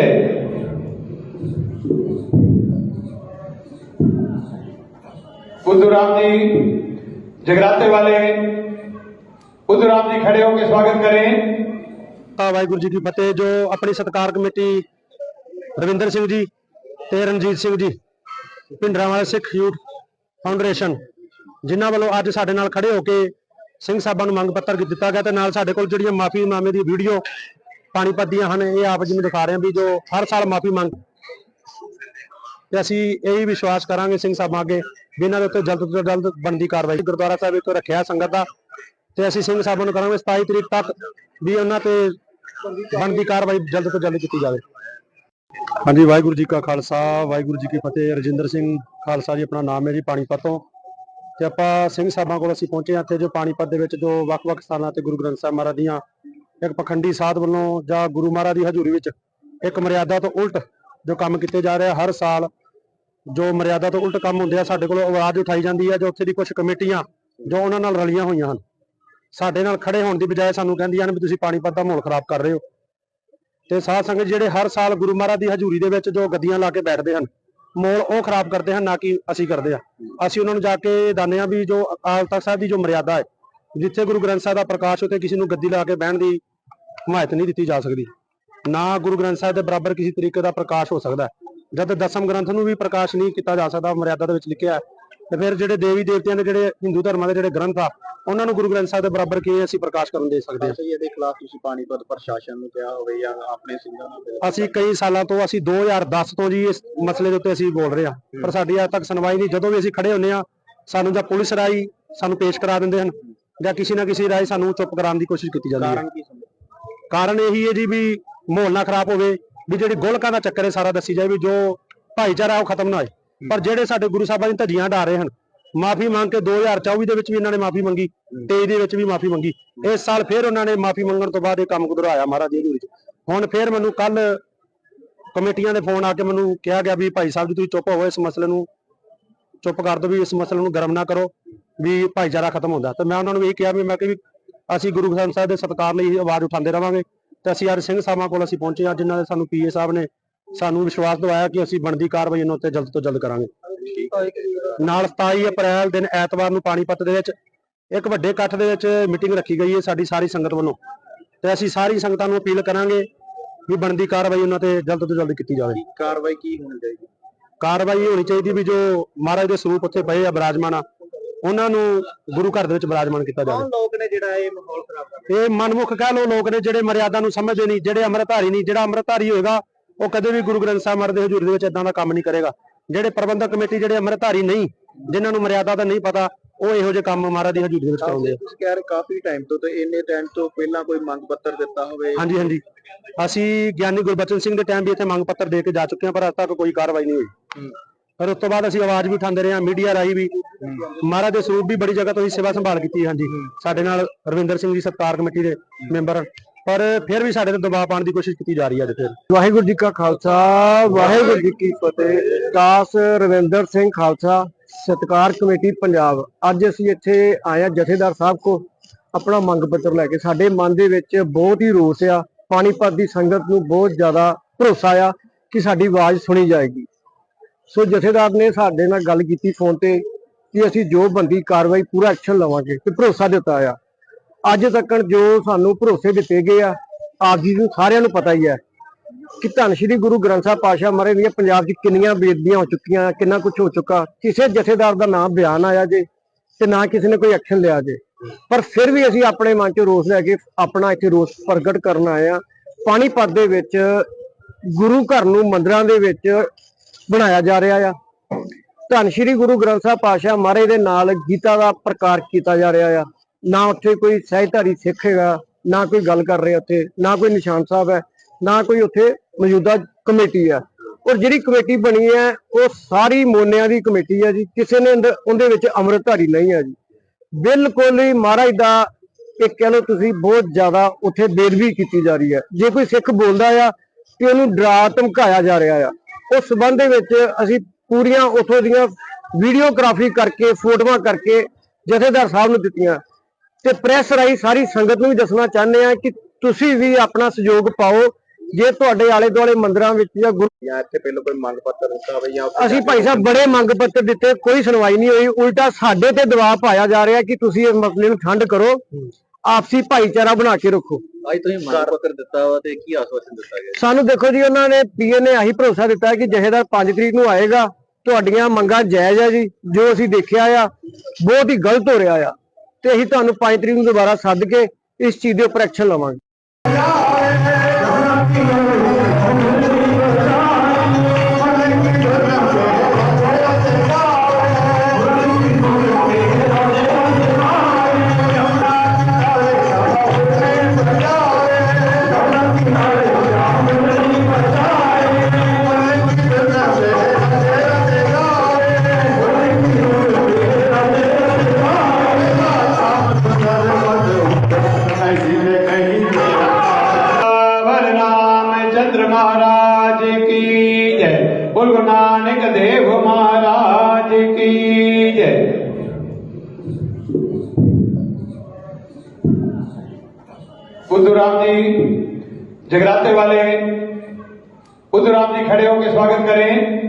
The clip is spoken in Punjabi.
जय बुद्धू राम जी जगराते वाले बुद्धू राम जी खड़े होकर स्वागत करें ਤਾਂ ਵਾਹਿਗੁਰੂ ਜੀ ਕੀ ਫਤਿਹ ਜੋ ਆਪਣੀ ਸਤਕਾਰ ਕਮੇਟੀ ਰਵਿੰਦਰ ਸਿੰਘ ਜੀ ਤੇ ਰਣਜੀਤ ਸਿੰਘ ਜੀ ਭਿੰਡਰਾਂ ਵਾਲੇ ਸਿੱਖ ਯੂਥ ਫਾਊਂਡੇਸ਼ਨ ਜਿਨ੍ਹਾਂ ਵੱਲੋਂ ਅੱਜ ਸਾਡੇ ਨਾਲ ਖੜੇ ਹੋ ਕੇ ਸਿੰਘ ਸਾਹਿਬਾਂ ਨੂੰ ਮੰਗ ਪੱਤਰ ਦਿੱਤਾ ਗਿਆ ਤੇ ਨਾਲ ਸਾਡੇ ਕੋਲ ਜਿਹੜੀਆਂ ਮਾਫੀ ਨਾਮੇ ਦੀ ਵੀਡੀਓ ਪਾਣੀਪਤ ਦੀਆਂ ਹਨ, ਇਹ ਆਪ ਜੀ ਨੂੰ ਦਿਖਾ ਰਹੇ ਹਾਂ ਵੀ ਜੋ ਹਰ ਸਾਲ ਮਾਫੀ ਮੰਗ ਤੇ ਅਸੀਂ ਇਹੀ ਵਿਸ਼ਵਾਸ ਕਰਾਂਗੇ ਸਿੰਘ ਸਾਹਿਬਾਂ ਅੱਗੇ ਵੀ ਇਹਨਾਂ ਦੇ ਉੱਤੇ ਜਲਦ ਤੋਂ ਜਲਦ ਬਣਦੀ ਕਾਰਵਾਈ। ਗੁਰਦੁਆਰਾ ਸਾਹਿਬ ਵਿੱਚ ਰੱਖਿਆ ਸੰਗਤ ਦਾ ਤੇ ਅਸੀਂ ਸਿੰਘ ਸਾਹਿਬ ਨੂੰ ਕਰਾਂਗੇ 27 ਤਰੀਕ ਤੱਕ ਵੀ ਉਹਨਾਂ ਤੇ ਬਣਦੀ ਕਾਰਵਾਈ ਜਲਦ ਤੋਂ ਜਲਦ ਕੀਤੀ ਜਾਵੇ। ਹਾਂਜੀ, ਵਾਹਿਗੁਰੂ ਜੀ ਕਾ ਖਾਲਸਾ, ਵਾਹਿਗੁਰੂ ਜੀ ਕੀ ਫਤਿਹ। ਰਜਿੰਦਰ ਸਿੰਘ ਖਾਲਸਾ ਜੀ, ਆਪਣਾ ਨਾਮ ਹੈ ਜੀ ਪਾਣੀਪਤ ਤੋਂ ਤੇ ਆਪਾਂ ਸਿੰਘ ਸਾਹਿਬਾਂ ਕੋਲ ਅਸੀਂ ਪਹੁੰਚੇ ਹਾਂ ਇੱਥੇ ਜੋ ਪਾਣੀਪਤ ਦੇ ਵਿੱਚ ਜੋ ਵੱਖ-ਵੱਖ ਸਥਾਨਾਂ ਤੇ ਗੁਰੂ ਗ੍ਰੰਥ ਸਾਹਿਬ ਮਹਾਰਾਜ ਦੀਆਂ ਇੱਕ ਪਖੰਡੀ ਸਾਧ ਵੱਲੋਂ ਜਾਂ ਗੁਰੂ ਮਹਾਰਾਜ ਦੀ ਹਜ਼ੂਰੀ ਵਿੱਚ ਇੱਕ ਮਰਿਆਦਾ ਤੋਂ ਉਲਟ ਜੋ ਕੰਮ ਕੀਤੇ ਜਾ ਰਹੇ ਹਰ ਸਾਲ, ਜੋ ਮਰਿਆਦਾ ਤੋਂ ਉਲਟ ਕੰਮ ਹੁੰਦੇ ਆ, ਸਾਡੇ ਕੋਲ ਆਵਾਜ਼ ਉਠਾਈ ਜਾਂਦੀ ਹੈ ਜੋ ਉੱਥੇ ਦੀ ਕੁਝ ਕਮੇਟੀਆਂ ਜੋ ਉਹਨਾਂ ਨਾਲ ਰਲੀਆਂ ਹੋਈਆਂ ਹਨ। ਸਾਡੇ ਨਾਲ ਖੜੇ ਹੋਣ ਦੀ ਬਜਾਏ ਸਾਨੂੰ ਕਹਿੰਦੀਆਂ ਹਨ ਵੀ ਤੁਸੀਂ ਪਾਣੀਪਤ ਦਾ ਮਾਹੌਲ ਖਰਾਬ ਕਰ ਰਹੇ ਹੋ। ਤੇ ਸਾਧ ਸੰਗਤ ਜਿਹੜੇ ਹਰ ਸਾਲ ਗੁਰੂ ਮਹਾਰਾਜ ਦੀ ਹਜ਼ੂਰੀ ਦੇ ਵਿੱਚ ਜੋ ਗੱਦੀਆਂ ਲਾ ਕੇ ਬੈਠਦੇ ਹਨ, ਮਾਹੌਲ ਉਹ ਖਰਾਬ ਕਰਦੇ ਹਨ ਨਾ ਕਿ ਅਸੀਂ ਕਰਦੇ ਆ ਅਸੀਂ ਉਹਨਾਂ ਨੂੰ ਜਾ ਕੇ ਦਾਨੇ ਆ ਵੀ ਜੋ ਅਕਾਲ ਤਖਤ ਸਾਹਿਬ ਦੀ ਜੋ ਮਰਿਆਦਾ ਹੈ, ਜਿੱਥੇ ਗੁਰੂ ਗ੍ਰੰਥ ਸਾਹਿਬ ਦਾ ਪ੍ਰਕਾਸ਼ ਉੱਤੇ ਕਿਸੇ ਨੂੰ ਗੱਦੀ ਲਾ ਕੇ ਬਹਿਣ ਦੀ ਹਮਾਇਤ ਨਹੀਂ ਦਿੱਤੀ ਜਾ ਸਕਦੀ। ਨਾ ਗੁਰੂ ਗ੍ਰੰਥ ਸਾਹਿਬ ਦੇ ਬਰਾਬਰ ਕਿਸੇ ਤਰੀਕੇ ਦਾ ਪ੍ਰਕਾਸ਼ ਹੋ ਸਕਦਾ। ਜਦ ਦਸਮ ਗ੍ਰੰਥ ਨੂੰ ਵੀ ਪ੍ਰਕਾਸ਼ ਨਹੀਂ ਕੀਤਾ ਜਾ ਸਕਦਾ ਮਰਿਆਦਾ ਦੇ ਵਿੱਚ ਲਿਖਿਆ ਤੇ ਫਿਰ ਜਿਹੜੇ ਦੇਵੀ ਦੇਵਤਿਆਂ ਦੇ ਜਿਹੜੇ ਹਿੰਦੂ ਧਰਮਾਂ ਦੇ ਜਿਹੜੇ ਗ੍ਰੰਥ ਆ ਉਹਨਾਂ ਨੂੰ ਗੁਰੂ ਗ੍ਰੰਥ ਸਾਹਿਬ ਦੇ ਬਰਾਬਰ ਕਿਵੇਂ ਅਸੀਂ ਪ੍ਰਕਾਸ਼ ਕਰਨ ਦੇ ਸਕਦੇ ਹਾਂ? ਸਹੀ ਇਹਦੇ ਖਿਲਾਫ ਤੁਸੀਂ ਪਾਣੀਪਤ ਪ੍ਰਸ਼ਾਸਨ ਨੂੰ ਕਿਹਾ ਹੋਵੇ ਜਾਂ ਆਪਣੇ ਸਿੰਘਾਂ ਨੂੰ ਅਸੀਂ ਕਈ ਸਾਲਾਂ ਤੋਂ ਅਸੀਂ 2010 ਤੋਂ ਜੀ ਇਸ ਮਸਲੇ ਦੇ ਉੱਤੇ ਅਸੀਂ ਬੋਲ ਰਹੇ ਹਾਂ। ਪਰ ਸਾਡੀ ਅੱਜ ਤੱਕ ਸੁਣਵਾਈ ਨਹੀਂ। ਜਦੋਂ ਵੀ ਅਸੀਂ ਖੜੇ ਹੁੰਨੇ ਆ ਸਾਨੂੰ ਜਾਂ ਪੁਲਿਸ ਰਾਈ ਸਾਨੂੰ ਪੇਸ਼ ਕਰਾ ਦਿੰਦੇ ਹਨ ਜਾਂ ਕਿਸੇ ਨਾ ਕਿਸੇ ਰਾਈ ਸਾਨੂੰ ਚੁੱਪ ਕਰਾਉਣ ਦੀ ਕੋਸ਼ਿਸ਼ ਕੀਤੀ ਜਾਂਦੀ ਹੈ। ਕਾਰਨ ਇਹੀ ਹੈ ਜੀ ਵੀ ਮਾਹੌਲ ਨਾ ਖਰਾਬ ਹੋਵੇ, ਵੀ ਜਿਹੜੀ ਗੋਲਕਾਂ ਦਾ ਚੱਕਰ ਹੈ, ਸਾਰਾ ਦੱਸੀ ਜਾਏ ਵੀ ਜੋ ਭਾਈਚਾਰਾ ਉਹ ਖਤਮ ਨਾ ਹੋਏ। ਪਰ ਜਿਹੜੇ ਸਾਡੇ ਗੁਰੂ ਸਾਹਿਬਾਂ ਦੀਆਂ ਧੱਜੀਆਂ ਢਾ ਰਹੇ ਹਨ, ਮਾਫੀ ਮੰਗ ਕੇ 2024 ਦੇ ਵਿੱਚ ਵੀ ਇਹਨਾਂ ਨੇ ਮਾਫੀ ਮੰਗੀ 23 ਦੇ ਵਿੱਚ ਵੀ ਮਾਫੀ ਮੰਗੀ। ਇਸ ਸਾਲ ਫੇਰ ਉਹਨਾਂ ਨੇ ਮਾਫੀ ਮੰਗਣ ਤੋਂ ਬਾਅਦ ਇਹ ਕੰਮ ਗੁਦਰਾਇਆ ਮਹਾਰਾਜ ਜੀ ਵਿੱਚ ਹੁਣ ਫੇਰ ਮੈਨੂੰ ਕੱਲ ਕਮੇਟੀਆਂ ਦੇ ਫੋਨ ਆ ਕੇ ਮੈਨੂੰ ਕਿਹਾ ਗਿਆ ਵੀ ਭਾਈ ਸਾਹਿਬ ਜੀ ਤੁਸੀਂ ਚੁੱਪ ਹੋਵੋ, ਇਸ ਮਸਲੇ ਨੂੰ ਚੁੱਪ ਕਰ ਦਿਓ ਵੀ ਇਸ ਮਸਲੇ ਨੂੰ ਗਰਮ ਨਾ ਕਰੋ, ਵੀ ਭਾਈਚਾਰਾ ਖਤਮ ਹੁੰਦਾ। ਤੇ ਮੈਂ ਉਹਨਾਂ ਨੂੰ ਇਹ ਕਿਹਾ ਵੀ ਮੈਂ ਕਿ ਵੀ ਅਸੀਂ ਗੁਰੂ ਗ੍ਰੰਥ ਸਾਹਿਬ ਦੇ ਸਤਿਕਾਰ ਲਈ ਆਵਾਜ਼ ਉਠਾਉਂਦੇ ਰਵਾਂਗੇ ਤੇ ਅਸੀਂ ਅੱਜ ਸਿੰਘ ਸਾਹਿਬਾਂ ਕੋਲ ਅਸੀਂ ਪਹੁੰਚੇ ਹਾਂ ਜਿਨ੍ਹਾਂ ਦੇ ਸਾਨੂੰ ਪੀਏ ਸਾਹਿਬ ਨੇ ਸਾਨੂੰ ਵਿਸ਼ਵਾਸ ਦਿਵਾਇਆ ਕਿ ਅਸੀਂ ਬਣਦੀ ਕਾਰਵਾਈ ਇਹਨਾਂ ਉੱਤੇ ਜਲਦ ਤੋਂ ਜਲਦ ਕਰਾਂਗੇ। ਨਾਲ 27 ਅਪ੍ਰੈਲ ਦਿਨ ਐਤਵਾਰ ਨੂੰ ਪਾਣੀਪਤ ਦੇ ਵਿੱਚ ਇੱਕ ਵੱਡੇ ਇਕੱਠ ਦੇ ਵਿੱਚ ਮੀਟਿੰਗ ਰੱਖੀ ਗਈ ਹੈ ਸਾਡੀ ਸਾਰੀ ਸੰਗਤ ਵੱਲੋਂ ਤੇ ਅਸੀਂ ਸਾਰੀ ਸੰਗਤਾਂ ਨੂੰ ਅਪੀਲ ਕਰਾਂਗੇ ਵੀ ਬਣਦੀ ਕਾਰਵਾਈ ਉਹਨਾਂ ਤੇ ਜਲਦ ਤੋਂ ਜਲਦ ਕੀਤੀ ਜਾਵੇ। ਕਾਰਵਾਈ ਕੀ ਹੋਣੀ ਚਾਹੀਦੀ? ਕਾਰਵਾਈ ਹੋਣੀ ਚਾਹੀਦੀ ਵੀ ਜੋ ਮਹਾਰਾਜ ਦੇ ਸਰੂਪ ਉੱਥੇ ਪਏ ਆ ਬਿਰਾਜਮਾਨ ਆ ਉਹਨਾਂ ਨੂੰ ਗੁਰੂ ਘਰ ਦੇ ਵਿੱਚ ਬਿਰਾਜਮਾਨ ਕੀਤਾ ਜਾਵੇ। ਕੌਣ ਲੋਕ ਨੇ ਜਿਹੜਾ ਇਹ ਮਾਹੌਲ ਖਰਾਬ ਕਰ ਇਹ ਮਨਮੁਖ ਕਹਿ ਲੋ ਲੋਕ ਨੇ ਜਿਹੜੇ ਮਰਿਆਦਾ ਨੂੰ ਸਮਝਦੇ ਨਹੀਂ ਜਿਹੜੇ ਅੰਮ੍ਰਿਤਧਾਰੀ ਨਹੀਂ ਜਿਹੜਾ ਅੰਮ੍ਰਿਤਧਾਰੀ ਹੋਏਗਾ ਉਹ ਕਦੇ ਵੀ ਗੁਰੂ ਗ੍ਰੰਥ ਸਾਹਿਬ ਮਹਾਰਾਜ ਦੇ ਹਜ਼ੂਰੀ ਦੇ ਵਿੱਚ ਇਦਾਂ ਦਾ ਕੰਮ ਨਹੀਂ ਕਰੇਗਾ। ਜਿਹੜੇ ਪ੍ਰਬੰਧਕ ਕਮੇਟੀ ਜਿਹੜੇ ਅੰਮ੍ਰਿਤਧਾਰੀ ਨਹੀਂ ਜਿਨ੍ਹਾਂ ਨੂੰ ਮਰਿਆਦਾ ਦਾ ਨਹੀਂ ਪਤਾ ਉਹ ਇਹੋ ਜਿਹੇ ਕੰਮ ਮਹਾਰਾਜ ਦੀ ਹਜ਼ੂਰੀ ਦੇ ਵਿੱਚ ਕਰਾਉਂਦੇ ਆ। ਤੁਸੀਂ ਕਹਿ ਰਹੇ ਕਾਫੀ ਟਾਈਮ ਤੋਂ ਤੇ ਇੰਨੇ ਟਾਈਮ ਤੋਂ ਪਹਿਲਾਂ ਕੋਈ ਮੰਗ ਪੱਤਰ ਦਿੱਤਾ ਹੋਵੇ। ਹਾਂਜੀ ਹਾਂਜੀ। ਅਸੀਂ ਗਿਆਨੀ ਗੁਰਬਚਨ ਸਿੰਘ ਦੇ ਟਾਈਮ ਵੀ ਇੱਥੇ ਮੰਗ ਪੱਤਰ ਦੇ ਕੇ ਜਾ ਚੁੱਕੇ ਹਾਂ ਪਰ ਅੱਜ ਤੱਕ ਕੋਈ ਕਾਰਵਾਈ ਨਹੀਂ ਹੋਈ। ਹੂੰ। ਪਰ ਉਸ ਤੋਂ ਬਾਅਦ ਅਸੀਂ ਆਵਾਜ਼ ਵੀ ਉਠਾਉਂਦੇ ਰਹੇ ਹਾਂ, ਮੀਡੀਆ ਰਾਹੀਂ ਵੀ। ਮਹਾਰਾਜ ਦੇ ਸਰੂਪ ਵੀ ਬੜੀ ਜਗ੍ਹਾ ਤੋਂ ਅਸੀਂ ਸੇਵਾ ਸੰਭਾਲ ਕੀਤੀ, ਹਾਂਜੀ। ਸਾਡੇ ਨਾਲ ਰਵਿੰਦਰ ਸਿੰਘ ਜੀ, ਸਤਕਾਰ ਕਮੇਟੀ ਦੇ ਮੈਂਬਰ। ਹਨ। ਪਰ ਫਿਰ ਵੀ ਸਾਡੇ ਤੇ ਦਬਾਅ ਪਾਉਣ ਦੀ ਕੋਸ਼ਿਸ਼ ਕੀਤੀ ਜਾ ਰਹੀ ਹੈ ਅੱਜ ਫਿਰ। ਵਾਹਿਗੁਰੂ ਜੀ ਕਾ ਖਾਲਸਾ, ਵਾਹਿਗੁਰੂ ਜੀ ਕੀ ਫਤਿਹ। ਦਾਸ ਰਵਿੰਦਰ ਸਿੰਘ ਖਾਲਸਾ, ਸਤਕਾਰ ਕਮੇਟੀ ਪੰਜਾਬ। ਅੱਜ ਅਸੀਂ ਇੱਥੇ ਆਏ ਹਾਂ, ਜਥੇਦਾਰ ਸਾਹਿਬ ਕੋ ਆਪਣਾ ਮੰਗ ਪੱਤਰ ਲੈ ਕੇ। ਸਾਡੇ ਮਨ ਦੇ ਵਿੱਚ ਬਹੁਤ ਹੀ ਰੋਸ ਆ। ਪਾਣੀਪਤ ਦੀ ਸੰਗਤ ਨੂੰ ਬਹੁਤ ਜ਼ਿਆਦਾ ਭਰੋਸਾ ਆ ਕਿ ਸਾਡੀ ਆਵਾਜ਼ ਸੁਣੀ ਜਾਏਗੀ। ਸੋ ਜਥੇਦਾਰ ਨੇ ਸਾਡੇ ਨਾਲ ਗੱਲ ਕੀਤੀ ਫੋਨ ਤੇ ਕਿ ਅਸੀਂ ਜੋ ਬੰਦੀ ਕਾਰਵਾਈ ਪੂਰਾ ਐਕਸ਼ਨ ਲਵਾਂਗੇ ਤੇ ਭਰੋਸਾ ਦਿੱਤਾ ਆ। ਅੱਜ ਤੱਕ ਜੋ ਸਾਨੂੰ ਭਰੋਸੇ ਦਿੱਤੇ ਗਏ ਆ, ਆਪ ਜੀ ਨੂੰ ਸਾਰਿਆਂ ਨੂੰ ਪਤਾ ਹੀ ਹੈ ਕਿ ਧੰਨ ਸ਼੍ਰੀ ਗੁਰੂ ਗ੍ਰੰਥ ਸਾਹਿਬ ਪਾਸ਼ਾ ਮਹਾਰਾਜ ਦੀਆਂ ਪੰਜਾਬ 'ਚ ਕਿੰਨੀਆਂ ਬੇਦਬੀਆਂ ਹੋ ਚੁੱਕੀਆਂ, ਕਿੰਨਾ ਕੁਝ ਹੋ ਚੁੱਕਾ। ਕਿਸੇ ਜਥੇਦਾਰ ਦਾ ਨਾਮ ਬਿਆਨ ਆਇਆ ਜੇ ਤੇ ਨਾ ਕਿਸੇ ਨੇ ਕੋਈ ਐਕਸ਼ਨ ਲਿਆ ਜੇ। ਪਰ ਫਿਰ ਵੀ ਅਸੀਂ ਆਪਣੇ ਮਨ 'ਚ ਰੋਸ ਲੈ ਕੇ ਆਪਣਾ ਇੱਥੇ ਰੋਸ ਪ੍ਰਗਟ ਕਰਨ ਆਏ ਆ। ਪਾਣੀਪਤ ਦੇ ਵਿੱਚ, ਗੁਰੂ ਘਰ ਨੂੰ ਮੰਦਿਰਾਂ ਦੇ ਵਿੱਚ ਬਣਾਇਆ ਜਾ ਰਿਹਾ ਆ। ਧੰਨ ਸ਼੍ਰੀ ਗੁਰੂ ਗ੍ਰੰਥ ਸਾਹਿਬ ਪਾਤਸ਼ਾਹ ਮਹਾਰਾਜ ਦੇ ਨਾਲ ਗੀਤਾ ਦਾ ਪ੍ਰਕਾਸ਼ ਕੀਤਾ ਜਾ ਰਿਹਾ ਆ। ਨਾ ਉੱਥੇ ਕੋਈ ਸਹਿਧਾਰੀ ਸਿੱਖ ਹੈਗਾ, ਨਾ ਕੋਈ ਗੱਲ ਕਰ ਰਿਹਾ ਉੱਥੇ, ਨਾ ਕੋਈ ਨਿਸ਼ਾਨ ਸਾਹਿਬ ਹੈ, ਨਾ ਕੋਈ ਉੱਥੇ ਮੌਜੂਦਾ ਕਮੇਟੀ ਹੈ। ਔਰ ਜਿਹੜੀ ਕਮੇਟੀ ਬਣੀ ਹੈ, ਉਹ ਸਾਰੀ ਮੋਨਿਆਂ ਦੀ ਕਮੇਟੀ ਹੈ ਜੀ। ਕਿਸੇ ਨੇ ਉਹਦੇ ਵਿੱਚ ਅੰਮ੍ਰਿਤਧਾਰੀ ਨਹੀਂ ਹੈ ਜੀ। ਬਿਲਕੁਲ ਹੀ ਮਹਾਰਾਜ ਦਾ ਇੱਕ ਕਹਿ ਲਓ ਤੁਸੀਂ ਬਹੁਤ ਜ਼ਿਆਦਾ ਉੱਥੇ ਬੇਦਬੀ ਕੀਤੀ ਜਾ ਰਹੀ ਹੈ। ਜੇ ਕੋਈ ਸਿੱਖ ਬੋਲਦਾ ਆ, ਤੇ ਉਹਨੂੰ ਡਰਾ ਧਮਕਾਇਆ ਜਾ ਰਿਹਾ ਆ। ਉਸ ਸਬੰਧ ਦੇ ਵਿੱਚ ਅਸੀਂ ਪੂਰੀਆਂ ਉੱਥੋਂ ਦੀਆਂ ਵੀਡੀਓਗ੍ਰਾਫੀ ਕਰਕੇ ਫੋਟੋਆਂ ਕਰਕੇ ਜਥੇਦਾਰ ਸਾਹਿਬ ਨੂੰ ਦਿੱਤੀਆਂ। ਤੇ ਪ੍ਰੈਸ ਰਾਹੀਂ ਸਾਰੀ ਸੰਗਤ ਨੂੰ ਵੀ ਦੱਸਣਾ ਚਾਹੁੰਦੇ ਆ ਕਿ ਤੁਸੀਂ ਵੀ ਆਪਣਾ ਸਹਿਯੋਗ ਪਾਓ ਜੇ ਤੁਹਾਡੇ ਆਲੇ ਦੁਆਲੇ ਮੰਦਿਰਾਂ ਵਿੱਚ ਜਾਂ ਗੁਰੂ ਜਾਂ ਇੱਥੇ ਪਹਿਲਾਂ ਕੋਈ ਮੰਗ ਪੱਤਰ ਦਿੱਤਾ ਹੋਵੇ ਜਾਂ ਅਸੀਂ ਭਾਈ ਸਾਹਿਬ ਬੜੇ ਮੰਗ ਪੱਤਰ ਦਿੱਤੇ ਕੋਈ ਸੁਣਵਾਈ ਨਹੀਂ ਹੋਈ। ਉਲਟਾ ਸਾਡੇ ਤੇ ਦਬਾਅ ਪਾਇਆ ਜਾ ਰਿਹਾ ਕਿ ਤੁਸੀਂ ਇਸ ਮਸਲੇ ਨੂੰ ਠੰਡ ਕਰੋ। ਆਪਸੀ ਭਾਈਚਾਰਾ ਬਣਾ ਕੇ ਰੱਖੋ। ਅੱਜ ਤੁਸੀਂ ਮੰਗ ਪੱਤਰ ਦਿੱਤਾ ਵਾ ਤੇ ਕੀ ਆਸ਼ਵਾਸਨ ਦਿੱਤਾ ਗਿਆ? ਸਾਨੂੰ ਦੇਖੋ ਜੀ ਉਹਨਾਂ ਨੇ ਪੀਏ ਨੇ ਆਹੀ ਭਰੋਸਾ ਦਿੱਤਾ ਹੈ ਕਿ ਜਹੇਦਾਰ 5 ਤਰੀਕ ਨੂੰ ਆਏਗਾ। ਤੁਹਾਡੀਆਂ ਮੰਗਾਂ ਜਾਇਜ਼ ਆ ਜੀ ਜੋ ਅਸੀਂ ਦੇਖਿਆ ਆ ਬਹੁਤ ਹੀ ਗਲਤ ਹੋ ਰਿਹਾ ਆ। ਤੇ ਅਸੀਂ ਤੁਹਾਨੂੰ 5 ਤਰੀਕ ਨੂੰ ਦੁਬਾਰਾ ਸੱਦ ਕੇ ਇਸ ਚੀਜ਼ ਦੇ ਉੱਪਰ ਐਕਸ਼ਨ ਲਵਾਂਗੇ। की जय बुद्धू राम जी जगराते वाले बुद्धू राम जी खड़े होकर स्वागत करें